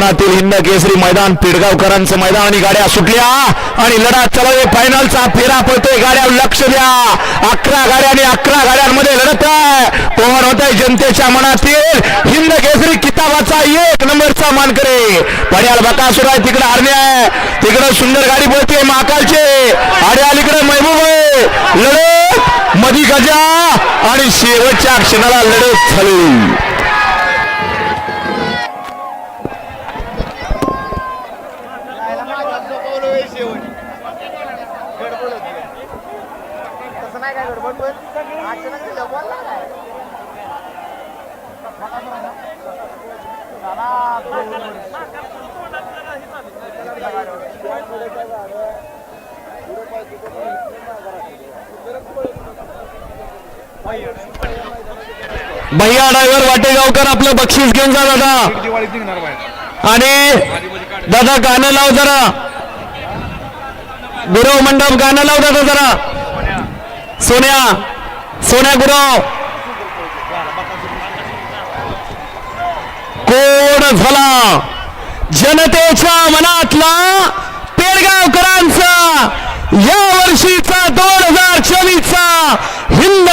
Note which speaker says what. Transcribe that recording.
Speaker 1: कोकणातील हिंद केसरी मैदान पिडगावकरांचं मैदान आणि गाड्या सुटल्या. आणि लढा चालू फायनलचा फेरा पळतोय गाड्या लक्ष द्या. अकरा गाड्या आणि अकरा गाड्यांमध्ये लढत आहे. कोण होत आहे जनतेच्या मनातील? हिंद केसरी किताबाचा एक नंबरचा मानकरी. पड्याल बकासूर आहे तिकडे हरणे आहे. तिकडे सुंदर गाडी पळते महाकालचे. आणि अलीकडे महबूब आहे. लढत मधी गजा आणि शेवटच्या क्षणाला लढत झाली
Speaker 2: काय काय गडबड पण अचानक तिला बोलला काय
Speaker 1: भैया ड्रायव्हर वाटेगावकर आपलं बक्षीस घेऊन जा दादा. आणि दादा गाणं लाव जरा. गुरव मंडप गाणं लाव दादा जरा. सोन्या सोन्या गुरव कोण झाला? जनतेच्या मनातला पेडगावकरांचा या वर्षीचा दोन हजार चोवीसचा हिंद